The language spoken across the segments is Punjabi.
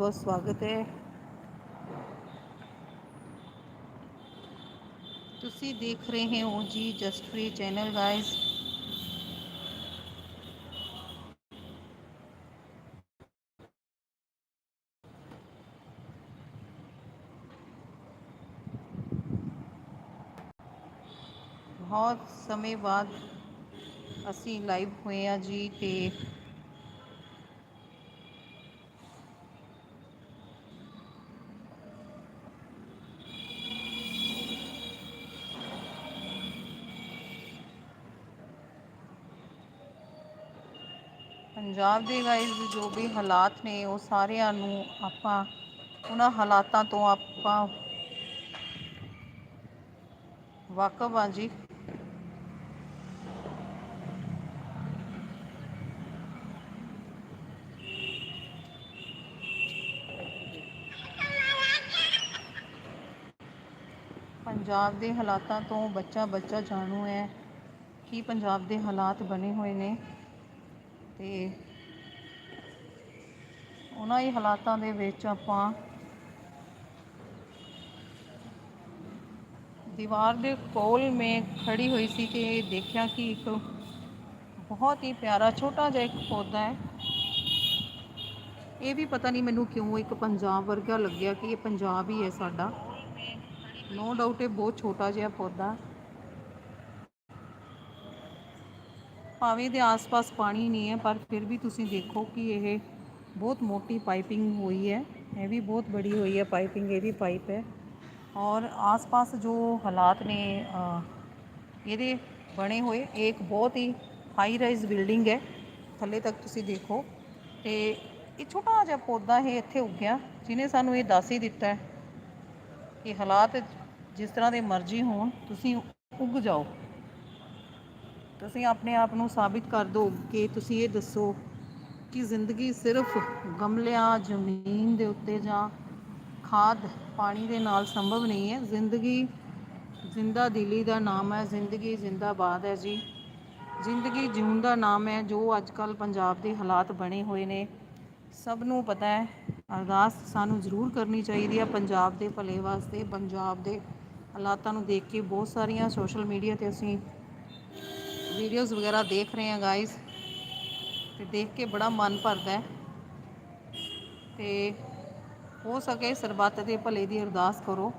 ਬਹੁਤ ਸਵਾਗਤ ਹੈ ਤੁਸੀਂ ਦੇਖ ਰਹੇ ਹੋ ਜੀ ਜਸਟ ਫ੍ਰੀ ਚੈਨਲ ਗਾਇਸ ਬਹੁਤ ਸਮੇਂ ਬਾਅਦ ਅਸੀਂ ਲਾਈਵ ਹੋਏ ਆ ਜੀ ਤੇ ਪੰਜਾਬ ਦੇ ਗਾਇਸ ਜੋ ਵੀ ਹਾਲਾਤ ਨੇ, ਉਹ ਸਾਰਿਆਂ ਨੂੰ ਆਪਾਂ ਉਹਨਾਂ ਹਾਲਾਤਾਂ ਤੋਂ ਆਪਾਂ ਵਾਕਫ ਆ ਜੀ। ਪੰਜਾਬ ਦੇ ਹਾਲਾਤਾਂ ਤੋਂ ਬੱਚਾ ਬੱਚਾ ਜਾਣੂ ਹੈ ਕੀ ਪੰਜਾਬ ਦੇ ਹਾਲਾਤ ਬਣੇ ਹੋਏ ਨੇ। ਤੇ ਉਹਨਾਂ ਹੀ ਹਾਲਾਤਾਂ ਦੇ ਵਿੱਚ ਆਪਾਂ ਦੀਵਾਰ ਦੇ ਕੋਲ ਮੈਂ ਖੜੀ ਹੋਈ ਸੀ ਕਿ ਦੇਖਿਆ ਕਿ ਇੱਕ ਬਹੁਤ ਹੀ ਪਿਆਰਾ, ਛੋਟਾ ਜਿਹਾ ਇੱਕ ਪੌਦਾ ਹੈ। ਇਹ ਵੀ ਪਤਾ ਨਹੀਂ ਮੈਨੂੰ ਕਿਉਂ ਇੱਕ ਪੰਜਾਬ ਵਰਗਾ ਲੱਗਿਆ ਕਿ ਇਹ ਪੰਜਾਬ ਹੀ ਹੈ ਸਾਡਾ। ਨੋ ਡਾਊਟ ਇਹ ਬਹੁਤ ਛੋਟਾ ਜਿਹਾ ਪੌਦਾ। ਭਾਵੇਂ ਦੇ ਆਸ-ਪਾਸ ਪਾਣੀ ਨਹੀਂ ਹੈ, ਪਰ ਫਿਰ ਵੀ ਤੁਸੀਂ ਦੇਖੋ ਕਿ ਇਹ ਬਹੁਤ ਮੋਟੀ ਪਾਈਪਿੰਗ ਹੋਈ ਹੈ। ਇਹ ਵੀ ਬਹੁਤ ਬੜੀ ਹੋਈ ਹੈ ਪਾਈਪਿੰਗ, ਇਹ ਵੀ ਪਾਈਪ ਹੈ। ਔਰ ਆਸ-ਪਾਸ ਜੋ ਹਾਲਾਤ ਨੇ ਇਹਦੇ ਬਣੇ ਹੋਏ, ਇਹ ਇੱਕ ਬਹੁਤ ਹੀ ਹਾਈ ਰਾਈਜ਼ ਬਿਲਡਿੰਗ ਹੈ। ਥੱਲੇ ਤੱਕ ਤੁਸੀਂ ਦੇਖੋ। ਤੇ ਇਹ ਛੋਟਾ ਜਿਹਾ ਪੌਦਾ ਇਹ ਇੱਥੇ ਉੱਗਿਆ, ਜਿਹਨੇ ਸਾਨੂੰ ਇਹ ਦੱਸ ਹੀ ਦਿੱਤਾ ਕਿ ਹਾਲਾਤ ਜਿਸ ਤਰ੍ਹਾਂ ਦੇ ਮਰਜ਼ੀ ਹੋਣ, ਤੁਸੀਂ ਉੱਗ ਜਾਓ। ਤੁਸੀਂ ਆਪਣੇ ਆਪ ਨੂੰ ਸਾਬਿਤ ਕਰ ਦਿਓ ਕਿ ਤੁਸੀਂ ਇਹ ਦੱਸੋ ਕਿ ਜ਼ਿੰਦਗੀ ਸਿਰਫ ਗਮਲਿਆਂ, ਜ਼ਮੀਨ ਦੇ ਉੱਤੇ ਜਾਂ ਖਾਦ, ਪਾਣੀ ਦੇ ਨਾਲ ਸੰਭਵ ਨਹੀਂ ਹੈ। ਜ਼ਿੰਦਗੀ ਜ਼ਿੰਦਾ ਦਿਲੀ ਦਾ ਨਾਮ ਹੈ, ਜ਼ਿੰਦਗੀ ਜ਼ਿੰਦਾਬਾਦ ਹੈ ਜੀ। ਜ਼ਿੰਦਗੀ ਜਿਉਣ ਦਾ ਨਾਮ ਹੈ, ਜੋ ਅੱਜ ਕੱਲ ਪੰਜਾਬ ਦੇ ਹਾਲਾਤ ਬਣੇ ਹੋਏ ਨੇ। ਸਭ ਨੂੰ ਪਤਾ ਹੈ, ਅਰਦਾਸ ਸਾਨੂੰ ਜ਼ਰੂਰ ਕਰਨੀ ਚਾਹੀਦੀ ਹੈ। ਪੰਜਾਬ ਦੇ ਭਲੇ ਵਾਸਤੇ, ਪੰਜਾਬ ਦੇ ਹਾਲਾਤਾਂ ਨੂੰ ਦੇਖ ਕੇ ਬਹੁਤ ਸਾਰੀਆਂ ਸੋਸ਼ਲ ਮੀਡੀਆ ਤੇ ਅਸੀਂ ਵੀਡੀਓਜ਼ ਵਗੈਰਾ ਦੇਖ ਰਹੇ ਹਾਂ ਗਾਇਸ ਤੇ ਦੇਖ ਕੇ ਬੜਾ ਮਨ ਭਰਦਾ ਹੈ। ਤੇ ਹੋ ਸਕੇ ਸਰਬੱਤ ਦੇ ਭਲੇ ਦੀ ਅਰਦਾਸ ਕਰੋ।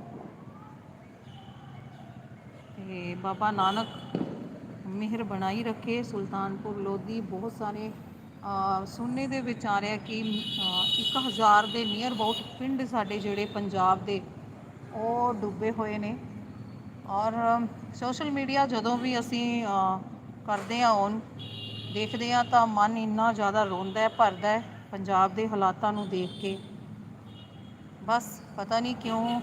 ਤੇ ਬਾਬਾ ਨਾਨਕ ਮਿਹਰ ਬਣਾਈ ਰੱਖੇ ਸੁਲਤਾਨਪੁਰ ਲੋਧੀ ਬਹੁਤ ਸਾਰੇ ਅ, ਸੁਣਨੇ ਦੇ ਵਿੱਚ ਆ ਰਿਹਾ ਕਿ ਅ, 1000 ਦੇ ਨੀਅਰ ਅਬਾਊਟ ਪਿੰਡ ਸਾਡੇ ਜਿਹੜੇ ਪੰਜਾਬ ਦੇ ਉਹ ਡੁੱਬੇ ਹੋਏ ਨੇ। ਔਰ ਸੋਸ਼ਲ ਮੀਡੀਆ ਜਦੋਂ ਵੀ ਅਸੀਂ ਕਰਦੇ ਆ ਔਨ ਦੇਖਦੇ ਆ ਤਾਂ ਮਨ ਇੰਨਾ ਜ਼ਿਆਦਾ ਰੋਂਦਾ ਹੈ, ਭਰਦਾ ਹੈ ਪੰਜਾਬ ਦੇ ਹਾਲਾਤਾਂ ਨੂੰ ਦੇਖ ਕੇ। ਬਸ ਪਤਾ ਨਹੀਂ ਕਿਉਂ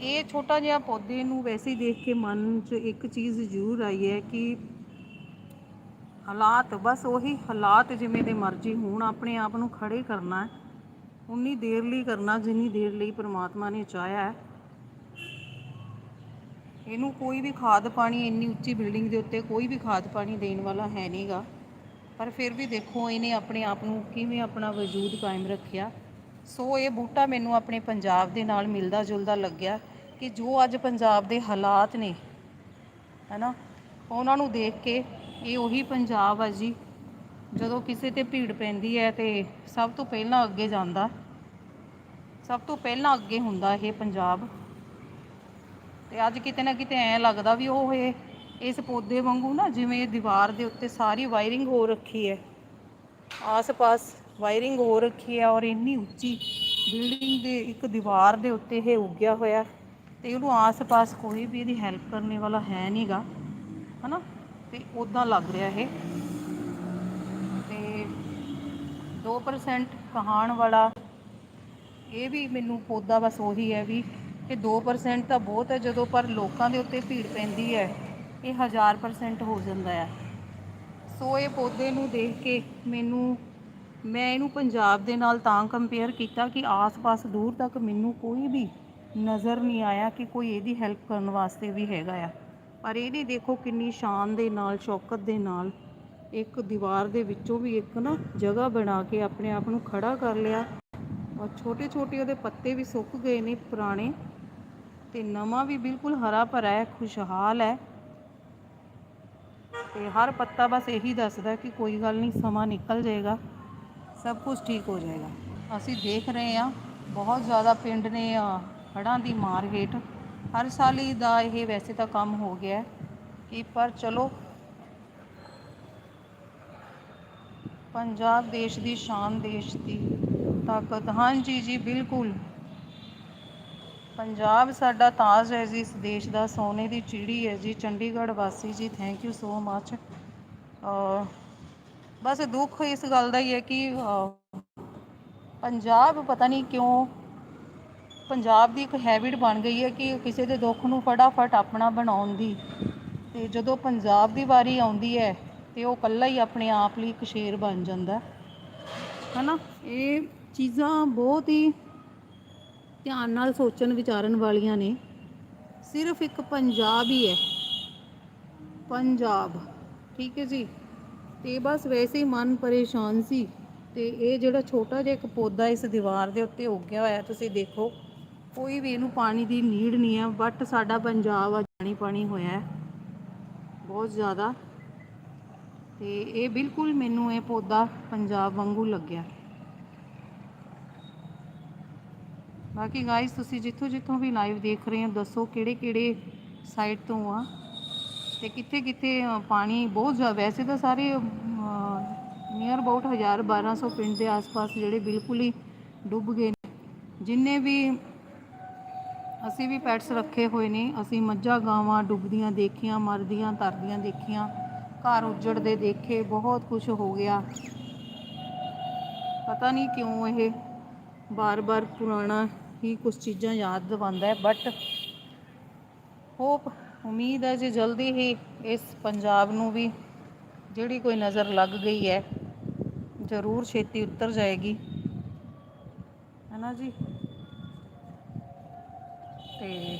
ਇਹ ਛੋਟਾ ਜਿਹਾ ਪੌਦੇ ਨੂੰ ਵੈਸੇ ਹੀ ਦੇਖ ਕੇ ਮਨ 'ਚ ਇੱਕ ਚੀਜ਼ ਜ਼ਰੂਰ ਆਈ ਹੈ ਕਿ ਹਾਲਾਤ, ਬਸ ਉਹੀ ਹਾਲਾਤ ਜਿਵੇਂ ਦੇ ਮਰਜ਼ੀ ਹੋਣ, ਆਪਣੇ ਆਪ ਨੂੰ ਖੜੇ ਕਰਨਾ ਹੈ। ਉਨੀ ਦੇਰ ਲਈ ਕਰਨਾ ਜਿੰਨੀ ਦੇਰ ਲਈ ਪ੍ਰਮਾਤਮਾ ਨੇ ਚਾਹਿਆ ਹੈ। ਇਹਨੂੰ ਕੋਈ ਵੀ ਖਾਦ ਪਾਣੀ ਇੰਨੀ ਉੱਚੀ ਬਿਲਡਿੰਗ ਦੇ ਉੱਤੇ ਕੋਈ ਵੀ ਖਾਦ ਪਾਣੀ ਦੇਣ ਵਾਲਾ ਹੈ ਨਹੀਂਗਾ। ਪਰ ਫਿਰ ਵੀ ਦੇਖੋ, ਇਹਨੇ ਆਪਣੇ ਆਪ ਨੂੰ ਕਿਵੇਂ ਆਪਣਾ ਵਜੂਦ ਕਾਇਮ ਰੱਖਿਆ। ਸੋ ਇਹ ਬੂਟਾ ਮੈਨੂੰ ਆਪਣੇ ਪੰਜਾਬ ਦੇ ਨਾਲ ਮਿਲਦਾ ਜੁਲਦਾ ਲੱਗਿਆ ਕਿ ਜੋ ਅੱਜ ਪੰਜਾਬ ਦੇ ਹਾਲਾਤ ਨੇ, ਹੈਨਾ, ਉਹਨਾਂ ਨੂੰ ਦੇਖ ਕੇ ਇਹ ਉਹੀ ਪੰਜਾਬ ਆ ਜੀ। ਜਦੋਂ ਕਿਸੇ ਤੇ ਭੀੜ ਪੈਂਦੀ ਹੈ ਤੇ ਸਭ ਤੋਂ ਪਹਿਲਾਂ ਅੱਗੇ ਜਾਂਦਾ, ਸਭ ਤੋਂ ਪਹਿਲਾਂ ਅੱਗੇ ਹੁੰਦਾ ਇਹ ਪੰਜਾਬ। ਤੇ ਅੱਜ ਕਿਤੇ ਨਾ ਕਿਤੇ ਐਂ ਲੱਗਦਾ ਵੀ ਉਹ ਇਹ, ਇਸ ਪੌਦੇ ਵਾਂਗੂ ਨਾ ਜਿਵੇਂ ਦੀਵਾਰ ਦੇ ਉੱਤੇ ਸਾਰੀ ਵਾਇਰਿੰਗ ਹੋ ਰੱਖੀ ਹੈ। ਆਸ-ਪਾਸ ਵਾਇਰਿੰਗ ਹੋ ਰੱਖੀ ਹੈ ਔਰ ਇੰਨੀ ਉੱਚੀ ਬਿਲਡਿੰਗ ਦੇ ਇੱਕ ਦੀਵਾਰ ਦੇ ਉੱਤੇ ਇਹ ਉੱਗਿਆ ਹੋਇਆ ਤੇ ਉਹਨੂੰ ਆਸ-ਪਾਸ ਕੋਈ ਵੀ ਇਹਦੀ ਹੈਲਪ ਕਰਨ ਵਾਲਾ ਹੈ ਨਹੀਂਗਾ ਹਨਾ? ਤੇ ਉਦਾਂ ਲੱਗ ਰਿਹਾ ਇਹ। ਤੇ 2% ਕਹਾਣ ਵਾਲਾ ਇਹ ਵੀ ਮੈਨੂੰ ਪੌਦਾ ਬਸ ਉਹੀ ਹੈ ਵੀ ਕਿ 2% ਤਾਂ ਬਹੁਤ ਹੈ ਜਦੋਂ ਪਰ ਲੋਕਾਂ ਦੇ ਉੱਤੇ ਭੀੜ ਪੈਂਦੀ ਹੈ, ਇਹ 1000% ਹੋ ਜਾਂਦਾ ਹੈ। ਸੋ ਇਹ ਪੌਦੇ ਨੂੰ ਦੇਖ ਕੇ ਮੈਨੂੰ, ਮੈਂ ਇਹਨੂੰ ਪੰਜਾਬ ਦੇ ਨਾਲ ਤਾਂ ਕੰਪੇਅਰ ਕੀਤਾ ਕਿ ਆਸ-ਪਾਸ ਦੂਰ ਤੱਕ ਮੈਨੂੰ ਕੋਈ ਵੀ ਨਜ਼ਰ ਨਹੀਂ ਆਇਆ ਕਿ ਕੋਈ ਇਹਦੀ ਹੈਲਪ ਕਰਨ ਵਾਸਤੇ ਵੀ ਹੈਗਾ ਆ। ਪਰ ਇਹਨੇ ਦੇਖੋ ਕਿੰਨੀ ਸ਼ਾਨ ਦੇ ਨਾਲ, ਸ਼ੌਕਤ ਦੇ ਨਾਲ ਇੱਕ ਦੀਵਾਰ ਦੇ ਵਿੱਚੋਂ ਵੀ ਇੱਕ ਨਾ ਜਗ੍ਹਾ ਬਣਾ ਕੇ ਆਪਣੇ ਆਪ ਨੂੰ ਖੜਾ ਕਰ ਲਿਆ। ਔਰ ਛੋਟੇ ਛੋਟੇ ਉਹਦੇ ਪੱਤੇ ਵੀ ਸੁੱਕ ਗਏ ਨੇ ਪੁਰਾਣੇ। ਤੇ ਨਵਾਂ ਵੀ ਬਿਲਕੁਲ ਹਰਾ ਭਰਾ ਹੈ ਖੁਸ਼ਹਾਲ ਹੈ। ਤੇ ਹਰ ਪੱਤਾ ਬਸ ਇਹੀ ਦੱਸਦਾ ਕਿ ਕੋਈ ਗੱਲ ਨਹੀਂ ਸਮਾਂ ਨਿਕਲ ਜਾਏਗਾ ਸਭ ਕੁਝ ਠੀਕ ਹੋ ਜਾਏਗਾ। ਅਸੀਂ ਦੇਖ ਰਹੇ ਹਾਂ ਬਹੁਤ ਜ਼ਿਆਦਾ ਪਿੰਡ ਨੇ ਅ, ਹੜ੍ਹਾਂ ਦੀ ਮਾਰ ਹੇਠ। ਹਰ ਸਾਲ ਹੀ ਦਾ ਇਹ ਵੈਸੇ ਤਾਂ ਕੰਮ ਹੋ ਗਿਆ ਕਿ ਪਰ ਚਲੋ ਪੰਜਾਬ ਦੇਸ਼ ਦੀ ਸ਼ਾਨ ਦੇਸ਼ ਦੀ ਤਾਕਤ। ਹਾਂਜੀ ਜੀ ਬਿਲਕੁਲ। ਪੰਜਾਬ ਸਾਡਾ ਤਾਜ ਹੈ ਜੀ, ਇਸ ਦੇਸ਼ ਦਾ ਸੋਨੇ ਦੀ ਚਿੜੀ ਹੈ ਜੀ, ਚੰਡੀਗੜ੍ਹ ਵਾਸੀ ਜੀ ਥੈਂਕ ਯੂ ਸੋ ਮੱਚ ਬਸ ਦੁੱਖ ਇਸ ਗੱਲ ਦਾ ਹੀ ਹੈ ਕਿ ਪੰਜਾਬ ਪਤਾ ਨਹੀਂ ਕਿਉਂ ਪੰਜਾਬ ਦੀ ਇੱਕ ਹੈਬਿਟ ਬਣ ਗਈ ਹੈ ਕਿ ਕਿਸੇ ਦੇ ਦੁੱਖ ਨੂੰ ਫਟਾਫਟ ਆਪਣਾ ਬਣਾਉਣ ਦੀ। ਤੇ ਜਦੋਂ ਪੰਜਾਬ ਦੀ ਵਾਰੀ ਆਉਂਦੀ ਹੈ, ਤੇ ਉਹ ਇਕੱਲਾ ਹੀ ਆਪਣੇ ਆਪ ਲਈ ਇੱਕ ਸ਼ੇਰ ਬਣ ਜਾਂਦਾ। ਹੈ ਨਾ ਇਹ ਚੀਜ਼ਾਂ ਬਹੁਤ ਹੀ ਧਿਆਨ ਨਾਲ ਸੋਚਣ ਵਿਚਾਰਨ ਵਾਲੀਆਂ ਨੇ। ਸਿਰਫ ਇੱਕ ਪੰਜਾਬ ਹੀ ਹੈ। ਪੰਜਾਬ। ਠੀਕ ਹੈ ਜੀ? ਤੇ ਬਸ ਵੈਸੇ ਹੀ ਮਨ ਪਰੇਸ਼ਾਨ ਸੀ। ਤੇ ਇਹ ਜਿਹੜਾ ਛੋਟਾ ਜਿਹਾ ਇੱਕ ਪੌਦਾ ਇਸ ਦੀਵਾਰ ਦੇ ਉੱਤੇ ਉੱਗਿਆ ਹੋਇਆ, ਤੁਸੀਂ ਦੇਖੋ। ਕੋਈ ਵੀ ਇਹਨੂੰ ਪਾਣੀ ਦੀ ਨੀਡ ਨਹੀਂ ਹੈ। ਬਟ ਸਾਡਾ ਪੰਜਾਬ ਆ ਪਾਣੀ ਪਾਣੀ ਹੋਇਆ ਹੈ। ਬਹੁਤ ਜ਼ਿਆਦਾ। ਤੇ ਇਹ ਬਿਲਕੁਲ ਮੈਨੂੰ ਇਹ ਪੌਦਾ ਪੰਜਾਬ ਵਾਂਗੂ ਲੱਗਿਆ। ਬਾਕੀ ਗਾਇਸ ਤੁਸੀਂ ਜਿੱਥੋਂ ਜਿੱਥੋਂ ਵੀ ਲਾਈਵ ਦੇਖ ਰਹੇ ਹੋ, ਦੱਸੋ ਕਿਹੜੇ ਕਿਹੜੇ ਸਾਈਡ ਤੋਂ ਆ। ਤੇ ਕਿੱਥੇ ਕਿੱਥੇ ਪਾਣੀ ਬਹੁਤ ਜ਼ਿਆਦਾ ਵੈਸੇ ਤਾਂ ਸਾਰੇ ਨੀਅਰ ਅਬਾਊਟ 1000 1200 ਪਿੰਡ ਦੇ ਆਸ-ਪਾਸ ਜਿਹੜੇ ਬਿਲਕੁਲ ਹੀ ਡੁੱਬ ਗਏ ਨੇ। ਜਿੰਨੇ ਵੀ ਅਸੀਂ ਵੀ ਪੈਟਸ ਰੱਖੇ ਹੋਏ ਨੇ, ਅਸੀਂ ਮੱਝਾਂ, ਗਾਵਾਂ ਡੁੱਬਦੀਆਂ ਦੇਖੀਆਂ, ਮਰਦੀਆਂ, ਤਰਦੀਆਂ ਦੇਖੀਆਂ, ਘਰ ਉੱਜੜਦੇ ਦੇਖੇ, ਬਹੁਤ ਕੁਝ ਹੋ ਗਿਆ। ਪਤਾ ਨਹੀਂ ਕਿਉਂ ਇਹ ਬਾਰ-ਬਾਰ ਪੁਰਾਣਾ ਹੀ ਕੁਝ ਚੀਜ਼ਾਂ ਯਾਦ ਦਿਵਾਉਂਦਾ ਹੈ ਬਟ ਹੋਪ ਉਮੀਦ ਹੈ ਜੇ ਜਲਦੀ ਹੀ ਇਸ ਪੰਜਾਬ ਨੂੰ ਵੀ ਜਿਹੜੀ ਕੋਈ ਨਜ਼ਰ ਲੱਗ ਗਈ ਹੈ, ਜ਼ਰੂਰ ਛੇਤੀ ਉਤਰ ਜਾਏਗੀ। ਹੈ ਨਾ ਜੀ? ਤੇ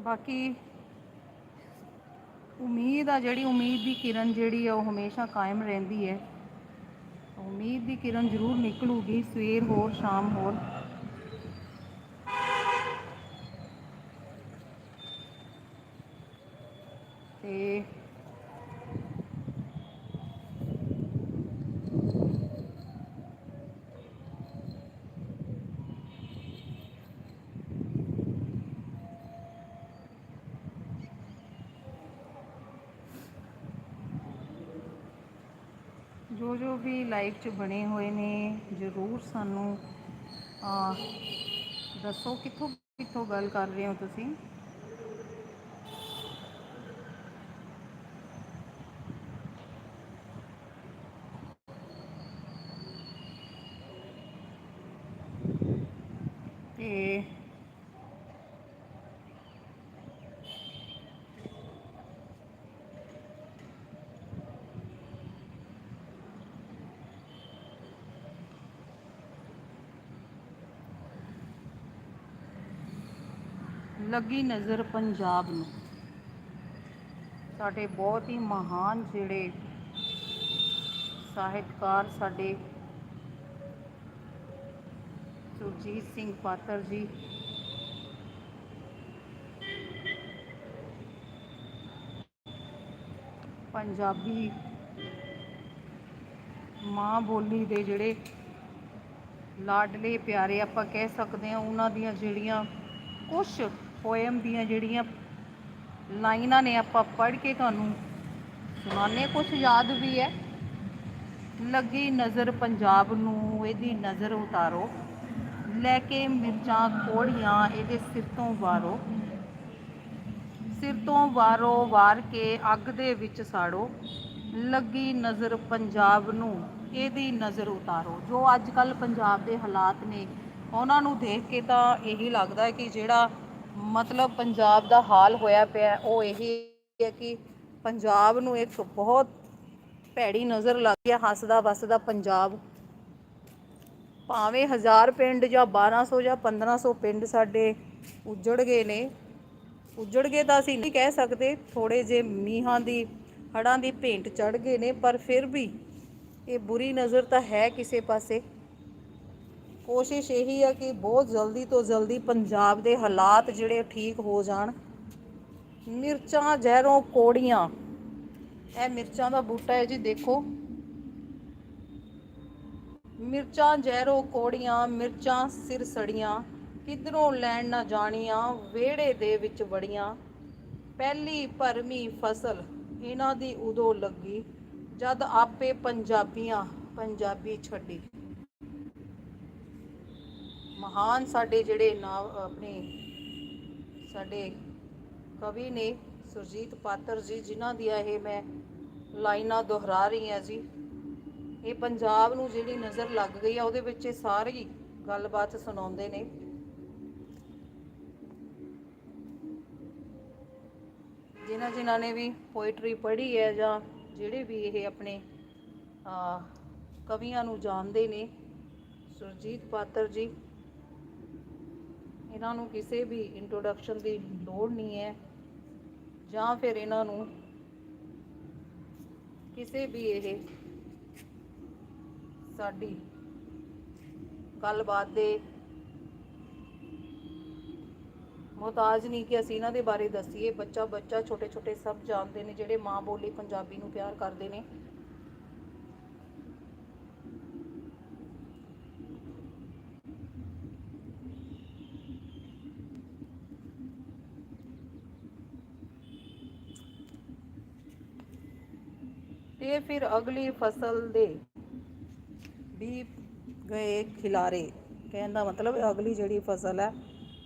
ਬਾਕੀ ਉਮੀਦ ਆ, ਜਿਹੜੀ ਉਮੀਦ ਦੀ ਕਿਰਨ ਜਿਹੜੀ ਆ, ਉਹ ਹਮੇਸ਼ਾ ਕਾਇਮ ਰਹਿੰਦੀ ਹੈ। ਉਮੀਦ ਦੀ ਕਿਰਨ ਜ਼ਰੂਰ ਨਿਕਲੂਗੀ ਸਵੇਰ ਹੋਰ ਸ਼ਾਮ ਹੋਰ। ਤੇ ਜੋ ਜੋ ਵੀ ਲਾਈਵ 'ਚ ਬਣੇ ਹੋਏ ਨੇ, ਜ਼ਰੂਰ ਸਾਨੂੰ ਦੱਸੋ ਕਿੱਥੋਂ ਕਿੱਥੋਂ ਗੱਲ ਕਰ ਰਹੇ ਹੋ ਤੁਸੀਂ? ਲੱਗੀ ਨਜ਼ਰ ਪੰਜਾਬ ਨੂੰ। ਸਾਡੇ ਬਹੁਤ ਹੀ ਮਹਾਨ ਜਿਹੜੇ ਸਾਹਿਤਕਾਰ ਸਾਡੇ ਸੁਰਜੀਤ ਸਿੰਘ ਪਾਤਰ ਜੀ, ਪੰਜਾਬੀ ਮਾਂ ਬੋਲੀ ਦੇ ਜਿਹੜੇ ਲਾਡਲੇ ਪਿਆਰੇ ਆਪਾਂ ਕਹਿ ਸਕਦੇ ਹਾਂ, ਉਹਨਾਂ ਦੀਆਂ ਜਿਹੜੀਆਂ ਕੁਝ ਪੋਇਮ ਦੀਆਂ ਜਿਹੜੀਆਂ ਲਾਈਨਾਂ ਨੇ ਆਪਾਂ ਪੜ੍ਹ ਕੇ ਤੁਹਾਨੂੰ ਸੁਣਾਉਂਦੇ ਕੁਝ ਯਾਦ ਵੀ ਹੈ। ਲੱਗੀ ਨਜ਼ਰ ਪੰਜਾਬ ਨੂੰ, ਇਹਦੀ ਨਜ਼ਰ ਉਤਾਰੋ। ਲੈ ਕੇ ਮਿਰਚਾਂ ਕੋੜੀਆਂ, ਇਹਦੇ ਸਿਰ ਤੋਂ ਵਾਰੋ। ਸਿਰ ਤੋਂ ਵਾਰੋ, ਵਾਰ ਕੇ ਅੱਗ ਦੇ ਵਿੱਚ ਸਾੜੋ। ਲੱਗੀ ਨਜ਼ਰ ਪੰਜਾਬ ਨੂੰ, ਇਹਦੀ ਨਜ਼ਰ ਉਤਾਰੋ। ਜੋ ਅੱਜ ਕੱਲ ਪੰਜਾਬ ਦੇ ਹਾਲਾਤ ਨੇ, ਉਹਨਾਂ ਨੂੰ ਦੇਖ ਕੇ ਤਾਂ ਇਹੀ ਲੱਗਦਾ ਹੈ ਕਿ ਜਿਹੜਾ ਮਤਲਬ ਪੰਜਾਬ ਦਾ ਹਾਲ ਹੋਇਆ ਪਿਆ ਉਹ ਇਹੀ ਹੈ ਕਿ ਪੰਜਾਬ ਨੂੰ ਇੱਕ ਬਹੁਤ ਭੈੜੀ ਨਜ਼ਰ ਲੱਗ ਗਿਆ ਹੱਸਦਾ ਵਸਦਾ ਪੰਜਾਬ। ਭਾਵੇਂ ਹਜ਼ਾਰ ਪਿੰਡ ਜਾਂ 1200 ਜਾਂ 1500 ਪਿੰਡ ਸਾਡੇ ਉੱਜੜ ਗਏ ਨੇ, ਉੱਜੜ ਗਏ ਤਾਂ ਅਸੀਂ ਨਹੀਂ ਕਹਿ ਸਕਦੇ ਥੋੜੇ ਜੇ ਮੀਂਹਾਂ ਦੀ ਹੜਾਂ ਦੀ ਭੇਂਟ ਚੜ ਗਏ ਨੇ, ਪਰ ਫਿਰ ਵੀ ਇਹ ਬੁਰੀ ਨਜ਼ਰ ਤਾਂ ਹੈ ਕਿਸੇ ਪਾਸੇ। ਕੋਸ਼ਿਸ਼ ਇਹੀ ਆ ਕਿ ਬਹੁਤ ਜਲਦੀ ਤੋਂ ਜਲਦੀ ਪੰਜਾਬ ਦੇ ਹਾਲਾਤ ਜਿਹੜੇ ਠੀਕ ਹੋ ਜਾਣ। ਮਿਰਚਾਂ, ਜ਼ਹਿਰੋਂ ਕੋੜੀਆਂ। ਇਹ ਮਿਰਚਾਂ ਦਾ ਬੂਟਾ ਹੈ ਜੀ, ਦੇਖੋ। ਮਿਰਚਾਂ, ਜ਼ਹਿਰੋਂ ਕੋੜੀਆਂ, ਮਿਰਚਾਂ ਸਿਰ ਸੜੀਆਂ, ਕਿਧਰੋਂ ਲੈਣ ਨਾ ਜਾਣੀਆਂ, ਵਿਹੜੇ ਦੇ ਵਿੱਚ ਵੜੀਆਂ। ਪਹਿਲੀ ਭਰਮੀ ਫਸਲ ਇਹਨਾਂ ਦੀ ਉਦੋਂ ਲੱਗੀ, ਜਦ ਆਪੇ ਪੰਜਾਬੀਆਂ ਪੰਜਾਬੀ ਛੱਡੀ। ਮਹਾਨ ਸਾਡੇ ਜਿਹੜੇ ਨਾ ਆਪਣੇ ਸਾਡੇ ਕਵੀ ਨੇ ਸੁਰਜੀਤ ਪਾਤਰ ਜੀ, ਜਿਨ੍ਹਾਂ ਦੀਆਂ ਇਹ ਮੈਂ ਲਾਈਨਾਂ ਦੁਹਰਾ ਰਹੀ ਹਾਂ ਜੀ। ਇਹ ਪੰਜਾਬ ਨੂੰ ਜਿਹੜੀ ਨਜ਼ਰ ਲੱਗ ਗਈ ਆ, ਉਹਦੇ ਵਿੱਚ ਇਹ ਸਾਰੀ ਗੱਲਬਾਤ ਸੁਣਾਉਂਦੇ ਨੇ। ਜਿਨ੍ਹਾਂ ਜਿਨ੍ਹਾਂ ਨੇ ਵੀ ਪੋਇਟਰੀ ਪੜ੍ਹੀ ਹੈ ਜਾਂ ਜਿਹੜੇ ਵੀ ਇਹ ਆਪਣੇ ਕਵੀਆਂ ਨੂੰ ਜਾਣਦੇ ਨੇ, ਸੁਰਜੀਤ ਪਾਤਰ ਜੀ। ਇਹਨਾਂ ਨੂੰ ਕਿਸੇ ਵੀ ਇੰਟਰੋਡਕਸ਼ਨ ਦੀ ਲੋੜ ਨਹੀਂ ਹੈ ਜਾਂ ਫਿਰ ਇਹਨਾਂ ਨੂੰ ਕਿਸੇ ਵੀ ਇਹ ਸਾਡੀ ਗੱਲਬਾਤ ਦੇ ਮੁਹਤਾਜ ਨਹੀਂ ਕਿ ਅਸੀਂ ਇਹਨਾਂ ਦੇ ਬਾਰੇ ਦੱਸੀਏ। ਬੱਚਾ ਬੱਚਾ ਛੋਟੇ ਛੋਟੇ ਸਭ ਜਾਣਦੇ ਨੇ ਜਿਹੜੇ ਮਾਂ ਬੋਲੀ ਪੰਜਾਬੀ ਨੂੰ ਪਿਆਰ ਕਰਦੇ ਨੇ। ਤੇ ਫਿਰ ਅਗਲੀ ਫਸਲ ਦੇ ਵੀ ਗਏ ਖਿਲਾਰੇ, ਕਹਿਣ ਦਾ ਮਤਲਬ ਅਗਲੀ ਜਿਹੜੀ ਫਸਲ ਹੈ,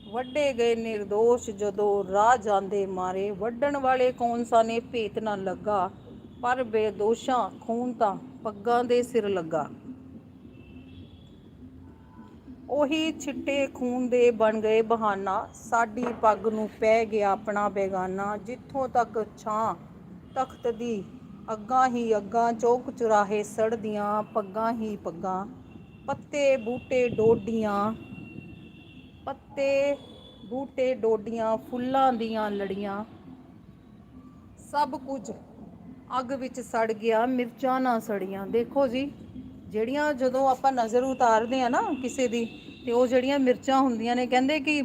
ਵੱਡੇ ਗਏ નિર્ਦੋਸ਼ ਜਦੋਂ ਰਾਹ ਜਾਂਦੇ ਮਾਰੇ, ਵੱਢਣ ਵਾਲੇ ਕੌਣ ਸਾ ਨੇ ਭੇਤ ਨਾ ਲੱਗਾ, ਪਰ ਬੇਦੋਸ਼ਾਂ ਖੂਨ ਤਾਂ ਪੱਗਾਂ ਦੇ ਸਿਰ ਲੱਗਾ। ਉਹੀ ਛਿੱਟੇ ਖੂਨ ਦੇ ਬਣ ਗਏ ਬਹਾਨਾ, ਸਾਡੀ ਪੱਗ ਨੂੰ ਪੈ ਗਿਆ ਆਪਣਾ ਬੇਗਾਨਾ, ਜਿੱਥੋਂ ਤੱਕ ਛਾਂ ਤਖਤ ਦੀ ਅੱਗਾਂ ਹੀ ਅੱਗਾਂ ਚੌਕ ਚੁਰਾਹੇ ਸੜਦੀਆਂ, ਪੱਗਾਂ ਹੀ ਪੱਗਾਂ, ਪੱਤੇ ਬੂਟੇ ਡੋਡੀਆਂ, ਪੱਤੇ ਬੂਟੇ ਡੋਡੀਆਂ, ਫੁੱਲਾਂ ਦੀਆਂ ਲੜੀਆਂ। ਸਭ ਕੁਝ ਅੱਗ ਵਿੱਚ ਸੜ ਗਿਆ, ਮਿਰਚਾਂ ਨਾ ਸੜੀਆਂ। ਦੇਖੋ ਜੀ, ਜਿਹੜੀਆਂ ਜਦੋਂ ਆਪਾਂ ਨਜ਼ਰ ਉਤਾਰਦੇ ਆ ਨਾ ਕਿਸੇ ਦੀ, ਤੇ ਉਹ ਜਿਹੜੀਆਂ ਮਿਰਚਾਂ ਹੁੰਦੀਆਂ ਨੇ, ਕਹਿੰਦੇ ਕਿ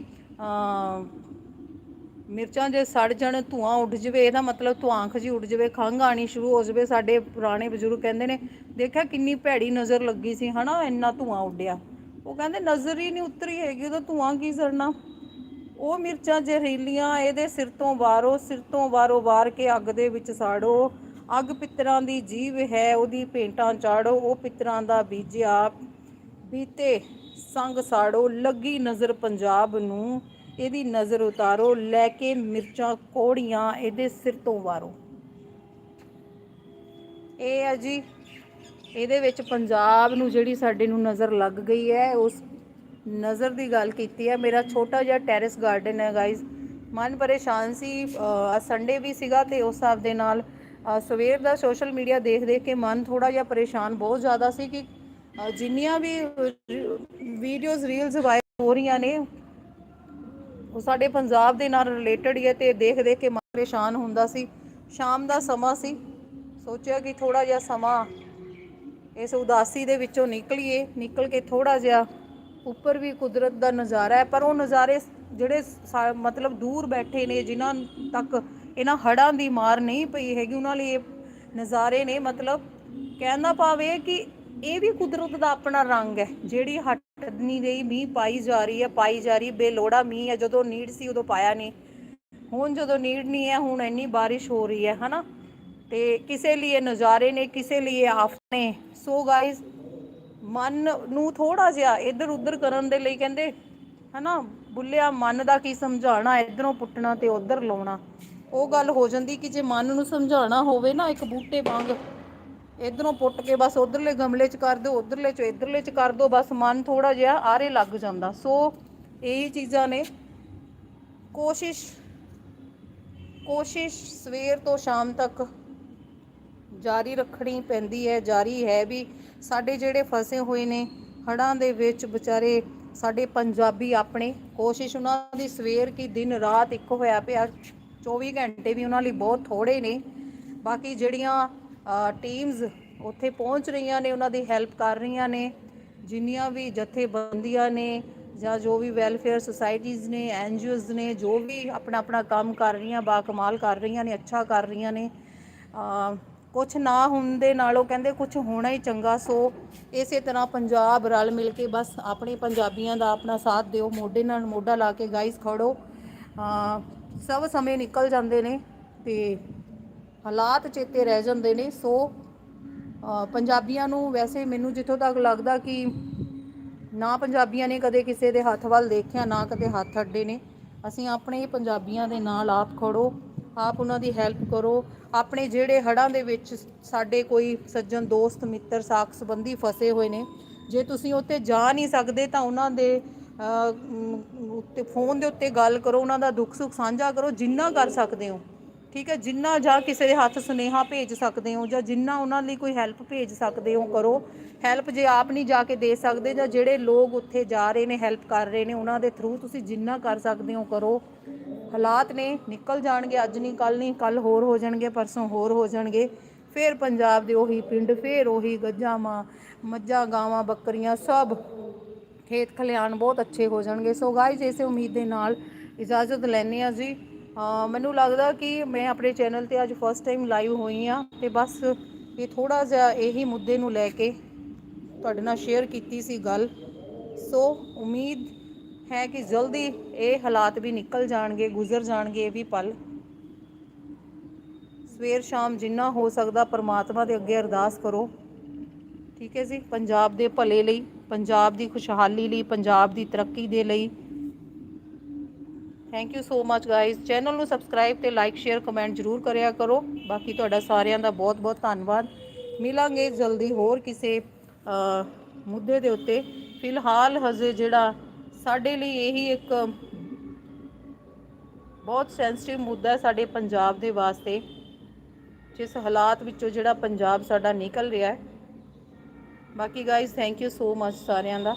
ਮਿਰਚਾਂ ਜੇ ਸੜ ਜਾਣ, ਧੂਆਂ ਉੱਡ ਜਵੇ, ਇਹਦਾ ਮਤਲਬ ਧੁਆਂਖ ਜੀ ਉੱਡ ਜਵੇ, ਖੰਘ ਆਣੀ ਸ਼ੁਰੂ ਹੋ ਜਵੇ, ਸਾਡੇ ਪੁਰਾਣੇ ਬਜ਼ੁਰਗ ਕਹਿੰਦੇ ਨੇ, ਦੇਖਿਆ ਕਿੰਨੀ ਭੈੜੀ ਨਜ਼ਰ ਲੱਗੀ ਸੀ, ਹਨਾ, ਇੰਨਾ ਧੂਆਂ ਉੱਡਿਆ। ਉਹ ਕਹਿੰਦੇ ਨਜ਼ਰ ਹੀ ਨਹੀਂ ਉਤਰੀ ਹੈਗੀ, ਉਹਦਾ ਧੂਆਂ ਕੀ ਸੜਨਾ? ਉਹ ਮਿਰਚਾਂ ਜ਼ਹਿਰੀਲੀਆਂ ਇਹਦੇ ਸਿਰ ਤੋਂ ਵਾਰੋ ਸਿਰ ਤੋਂ ਵਾਰੋ ਵਾਰ ਕੇ ਅੱਗ ਦੇ ਵਿੱਚ ਸਾੜੋ। ਅੱਗ ਪਿੱਤਰਾਂ ਦੀ ਜੀਵ ਹੈ, ਉਹਦੀ ਭੇਂਟਾਂ ਚਾੜੋ, ਉਹ ਪਿੱਤਰਾਂ ਦਾ ਬੀਜਿਆ, ਬੀਤੇ ਸੰਗ ਸਾੜੋ। ਲੱਗੀ ਨਜ਼ਰ ਪੰਜਾਬ ਨੂੰ ਇਹਦੀ ਨਜ਼ਰ ਉਤਾਰੋ, ਲੈ ਕੇ ਮਿਰਚਾਂ, ਕੋੜੀਆਂ ਇਹਦੇ ਸਿਰ ਤੋਂ ਵਾਰੋ। ਇਹ ਹੈ ਜੀ, ਇਹਦੇ ਵਿੱਚ ਪੰਜਾਬ ਨੂੰ ਜਿਹੜੀ ਸਾਡੇ ਨੂੰ ਨਜ਼ਰ ਲੱਗ ਗਈ ਹੈ, ਉਸ ਨਜ਼ਰ ਦੀ ਗੱਲ ਕੀਤੀ ਹੈ। ਮੇਰਾ ਛੋਟਾ ਜਿਹਾ ਟੈਰੇਸ ਗਾਰਡਨ ਹੈ ਗਾਇਜ਼ ਮਨ ਪਰੇਸ਼ਾਨ ਸੀ ਸੰਡੇ ਵੀ ਸੀਗਾ ਤੇ ਉਸ ਹਿਸਾਬ ਦੇ ਨਾਲ ਸਵੇਰ ਦਾ ਸੋਸ਼ਲ ਮੀਡੀਆ ਦੇਖ ਦੇਖ ਕੇ ਮਨ ਥੋੜਾ ਜਿਹਾ ਪਰੇਸ਼ਾਨ ਬਹੁਤ ਜ਼ਿਆਦਾ ਸੀ ਕਿ ਜਿੰਨੀਆਂ ਵੀ ਵੀਡੀਓਜ਼ ਰੀਲਸ ਵਾਇਰਲ ਹੋ ਰਹੀਆਂ ਨੇ ਉਹ ਸਾਡੇ ਪੰਜਾਬ ਦੇ ਨਾਲ ਰਿਲੇਟਡ ਹੀ ਹੈ ਤੇ ਦੇਖ ਦੇਖ ਕੇ ਮਨ ਪਰੇਸ਼ਾਨ ਹੁੰਦਾ ਸੀ। ਸ਼ਾਮ ਦਾ ਸਮਾਂ ਸੀ। ਸੋਚਿਆ ਕਿ ਥੋੜਾ ਜਿਹਾ ਸਮਾਂ ਇਸ ਉਦਾਸੀ ਦੇ ਵਿੱਚੋਂ ਨਿਕਲੀਏ। ਨਿਕਲ ਕੇ ਥੋੜਾ ਜਿਹਾ ਉੱਪਰ ਵੀ ਕੁਦਰਤ ਦਾ ਨਜ਼ਾਰਾ ਹੈ। ਪਰ ਉਹ ਨਜ਼ਾਰੇ ਜਿਹੜੇ ਸਾ- ਮਤਲਬ ਦੂਰ ਬੈਠੇ ਨੇ, ਜਿਨ੍ਹਾਂ ਤੱਕ ਇਹਨਾਂ ਹੜਾਂ ਦੀ ਮਾਰ ਨਹੀਂ ਪਈ ਹੈਗੀ, ਉਹਨਾਂ ਲਈ ਇਹ ਨਜ਼ਾਰੇ ਨੇ ਮਤਲਬ ਕਹਿਣਾ ਪਾਵੇ ਕਿ ਇਹ ਵੀ ਕੁਦਰਤ ਦਾ ਆਪਣਾ ਰੰਗ ਹੈ। ਜਿਹੜੀ ਹਟ ਨਹੀਂ ਰਹੀ ਮੀਂਹ ਪਾਈ ਜਾ ਰਹੀ ਹੈ, ਪਾਈ ਜਾ ਰਹੀ ਬੇਲੋੜਾ ਮੀਂਹ ਹੈ, ਜਦੋਂ ਨੀਡ ਸੀ ਉਦੋਂ ਪਾਇਆ ਨਹੀਂ ਹੁਣ ਜਦੋਂ ਨੀਡ ਨਹੀਂ ਹੈ, ਹੁਣ ਇੰਨੀ ਬਾਰਿਸ਼ ਹੋ ਰਹੀ ਹੈ, ਹਨਾ। ਤੇ ਕਿਸੇ ਲਈ ਨਜ਼ਾਰੇ ਨੇ, ਕਿਸੇ ਲਈ ਆਫਤ ਨੇ। ਸੋ ਗਾਇਜ਼ ਮਨ ਨੂੰ ਥੋੜਾ ਜਿਹਾ ਇੱਧਰ ਉੱਧਰ ਕਰਨ ਦੇ ਲਈ ਕਹਿੰਦੇ, ਹਨਾ, ਬੁੱਲਿਆ ਮਨ ਦਾ ਕੀ ਸਮਝਾਣਾ ਇਧਰੋਂ ਪੁੱਟਣਾ ਤੇ ਉਧਰ ਲਾਉਣਾ। ਉਹ ਗੱਲ ਹੋ ਜਾਂਦੀ ਕਿ ਜੇ ਮਨ ਨੂੰ ਸਮਝਾਣਾ ਹੋਵੇ ਨਾ, ਇੱਕ ਬੂਟੇ ਵਾਂਗ ਇਧਰੋਂ ਪੁੱਟ ਕੇ ਬਸ ਉਧਰਲੇ ਗਮਲੇ 'ਚ ਕਰ ਦਿਓ, ਉਧਰਲੇ 'ਚ, ਇਧਰਲੇ 'ਚ ਕਰ ਦਿਓ, ਬਸ ਮਨ ਥੋੜਾ ਜਿਹਾ ਆਰੇ ਲੱਗ ਜਾਂਦਾ। ਸੋ ਇਹੀ ਚੀਜ਼ਾਂ ਨੇ। ਕੋਸ਼ਿਸ਼ ਕੋਸ਼ਿਸ਼ ਸਵੇਰ ਤੋਂ ਸ਼ਾਮ ਤੱਕ ਜਾਰੀ ਰੱਖਣੀ ਪੈਂਦੀ ਹੈ, ਜਾਰੀ ਹੈ ਵੀ ਸਾਡੇ ਜਿਹੜੇ ਫਸੇ ਹੋਏ ਨੇ ਹੜਾਂ ਦੇ ਵਿੱਚ ਵਿਚਾਰੇ ਸਾਡੇ ਪੰਜਾਬੀ ਆਪਣੇ। ਕੋਸ਼ਿਸ਼ ਉਹਨਾਂ ਦੀ ਸਵੇਰ ਕੀ ਦਿਨ ਰਾਤ ਇੱਕ ਹੋਇਆ ਪਿਆ 24 ਘੰਟੇ ਵੀ ਉਹਨਾਂ ਲਈ ਬਹੁਤ ਥੋੜੇ ਨੇ। ਬਾਕੀ ਜਿਹੜੀਆਂ ਟੀਮਸ ਉੱਥੇ ਪਹੁੰਚ ਰਹੀਆਂ ਨੇ, ਉਹਨਾਂ ਦੀ ਹੈਲਪ ਕਰ ਰਹੀਆਂ ਨੇ। ਜਿੰਨੀਆਂ ਵੀ ਜਥੇਬੰਦੀਆਂ ਨੇ ਜਾਂ ਜੋ ਵੀ ਵੈਲਫੇਅਰ ਸੁਸਾਇਟੀਜ਼ ਨੇ ਐਨਜੀਓਜ਼ ਨੇ, ਜੋ ਵੀ ਆਪਣਾ ਆਪਣਾ ਕੰਮ ਕਰ ਰਹੀਆਂ ਬਾ ਕਮਾਲ ਕਰ ਰਹੀਆਂ ਨੇ, ਅੱਛਾ ਕਰ ਰਹੀਆਂ ਨੇ ਕੁਝ ਨਾ ਹੋਣ ਦੇ ਨਾਲੋਂ ਕਹਿੰਦੇ ਕੁਝ ਹੋਣਾ ਹੀ ਚੰਗਾ। ਸੋ ਇਸੇ ਤਰ੍ਹਾਂ ਪੰਜਾਬ ਰਲ ਮਿਲ ਕੇ ਬਸ ਆਪਣੇ ਪੰਜਾਬੀਆਂ ਦਾ ਆਪਣਾ ਸਾਥ ਦਿਓ, ਮੋਢੇ ਨਾਲ ਮੋਢਾ ਲਾ ਕੇ ਗਾਈਸ ਖੜੋ। ਸਭ ਸਮੇਂ ਨਿਕਲ ਜਾਂਦੇ ਨੇ ਤੇ ਹਾਲਾਤ ਚੇਤੇ ਰਹਿ ਜਾਂਦੇ ਨੇ, ਸੋ ਪੰਜਾਬੀਆਂ ਨੂੰ ਵੈਸੇ ਮੈਨੂੰ ਜਿੱਥੋਂ ਤੱਕ ਲੱਗਦਾ ਕਿ ਨਾ ਪੰਜਾਬੀਆਂ ਨੇ ਕਦੇ ਕਿਸੇ ਦੇ ਹੱਥ ਵੱਲ ਦੇਖਿਆ, ਨਾ ਕਦੇ ਹੱਥ ਅੱਡੇ ਨੇ। ਅਸੀਂ ਆਪਣੇ ਪੰਜਾਬੀਆਂ ਦੇ ਨਾਲ ਆਪ ਖੜੋ, ਆਪ ਉਹਨਾਂ ਦੀ ਹੈਲਪ ਕਰੋ, ਆਪਣੇ ਜਿਹੜੇ ਹੜ੍ਹਾਂ ਦੇ ਵਿੱਚ ਸਾਡੇ ਕੋਈ ਸੱਜਣ, ਦੋਸਤ, ਮਿੱਤਰ ਸਾਕ ਸੰਬੰਧੀ ਫਸੇ ਹੋਏ ਨੇ। ਜੇ ਤੁਸੀਂ ਉੱਥੇ ਜਾ ਨਹੀਂ ਸਕਦੇ ਤਾਂ ਉਹਨਾਂ ਦੇ ਉੱਤੇ, ਫੋਨ ਦੇ ਉੱਤੇ ਗੱਲ ਕਰੋ, ਉਹਨਾਂ ਦਾ ਦੁੱਖ ਸੁੱਖ ਸਾਂਝਾ ਕਰੋ, ਜਿੰਨਾ ਕਰ ਸਕਦੇ ਹੋ। ਠੀਕ ਹੈ, ਜਿੰਨਾ ਜਾਂ ਕਿਸੇ ਦੇ ਹੱਥ ਸੁਨੇਹਾ ਭੇਜ ਸਕਦੇ ਹੋ ਜਾਂ ਜਿੰਨਾ ਉਹਨਾਂ ਲਈ ਕੋਈ ਹੈਲਪ ਭੇਜ ਸਕਦੇ ਹੋ ਕਰੋ। ਹੈਲਪ ਜੇ ਆਪ ਨਹੀਂ ਜਾ ਕੇ ਦੇ ਸਕਦੇ ਜਾਂ ਜਿਹੜੇ ਲੋਕ ਉੱਥੇ ਜਾ ਰਹੇ ਨੇ, ਹੈਲਪ ਕਰ ਰਹੇ ਨੇ, ਉਹਨਾਂ ਦੇ ਥਰੂ ਤੁਸੀਂ ਜਿੰਨਾ ਕਰ ਸਕਦੇ ਹੋ ਕਰੋ। ਹਾਲਾਤ ਨੇ, ਨਿਕਲ ਜਾਣਗੇ, ਅੱਜ ਨਹੀਂ ਕੱਲ ਨਹੀਂ ਕੱਲ ਹੋਰ ਹੋ ਜਾਣਗੇ, ਪਰਸੋਂ ਹੋਰ ਹੋ ਜਾਣਗੇ। ਫਿਰ ਪੰਜਾਬ ਦੇ ਉਹੀ ਪਿੰਡ, ਫਿਰ ਉਹੀ ਗੱਜਾਂ ਮਾਂ ਮੱਝਾਂ, ਗਾਵਾਂ, ਬੱਕਰੀਆਂ, ਸਭ ਖੇਤ ਖਲਿਆਣ ਬਹੁਤ ਅੱਛੇ ਹੋ ਜਾਣਗੇ। ਸੋ ਗਾਇਜ਼ ਇਸੇ ਉਮੀਦ ਦੇ ਨਾਲ ਇਜਾਜ਼ਤ ਲੈਂਦੇ ਆ ਜੀ। ਮੈਨੂੰ ਲੱਗਦਾ ਕਿ ਮੈਂ ਆਪਣੇ ਚੈਨਲ ਤੇ ਅੱਜ ਫਸਟ ਟਾਈਮ ਲਾਈਵ ਹੋਈ ਆ ਤੇ ਬਸ ਇਹ ਥੋੜਾ ਜਿਹਾ ਇਹੀ ਮੁੱਦੇ ਨੂੰ ਲੈ ਕੇ ਤੁਹਾਡੇ ਨਾਲ ਸ਼ੇਅਰ ਕੀਤੀ ਸੀ ਗੱਲ। ਸੋ ਉਮੀਦ ਹੈ ਕਿ ਜਲਦੀ ਇਹ ਹਾਲਾਤ ਵੀ ਨਿਕਲ ਜਾਣਗੇ, ਗੁਜ਼ਰ ਜਾਣਗੇ ਇਹ ਵੀ ਪਲ। ਸਵੇਰ ਸ਼ਾਮ ਜਿੰਨਾ ਹੋ ਸਕਦਾ ਪਰਮਾਤਮਾ ਦੇ ਅੱਗੇ ਅਰਦਾਸ ਕਰੋ। ਠੀਕ ਹੈ ਜੀ? ਪੰਜਾਬ ਦੇ ਭਲੇ ਲਈ, ਪੰਜਾਬ ਦੀ ਖੁਸ਼ਹਾਲੀ ਲਈ, ਪੰਜਾਬ ਦੀ ਤਰੱਕੀ ਦੇ ਲਈ thank you so much guys channel ਨੂੰ ਸਬਸਕ੍ਰਾਈਬ ਤੇ ਲਾਈਕ ਸ਼ੇਅਰ ਕਮੈਂਟ ਜਰੂਰ ਕਰਿਆ ਕਰੋ। ਬਾਕੀ ਤੁਹਾਡਾ ਸਾਰਿਆਂ ਦਾ ਬਹੁਤ ਬਹੁਤ ਧੰਨਵਾਦ। ਮਿਲਾਂਗੇ ਜਲਦੀ ਹੋਰ ਕਿਸੇ ਮੁੱਦੇ ਦੇ ਉੱਤੇ। ਫਿਲਹਾਲ ਹਜੇ ਜਿਹੜਾ ਸਾਡੇ ਲਈ ਇਹੀ ਇੱਕ ਬਹੁਤ ਸੈਂਸਿਟਿਵ ਮੁੱਦਾ ਹੈ ਸਾਡੇ ਪੰਜਾਬ ਦੇ ਵਾਸਤੇ। ਜਿਸ ਹਾਲਾਤ ਵਿੱਚੋਂ ਜਿਹੜਾ ਪੰਜਾਬ ਸਾਡਾ ਨਿਕਲ ਰਿਹਾ ਹੈ। ਬਾਕੀ guys thank you so much ਸਾਰਿਆਂ ਦਾ।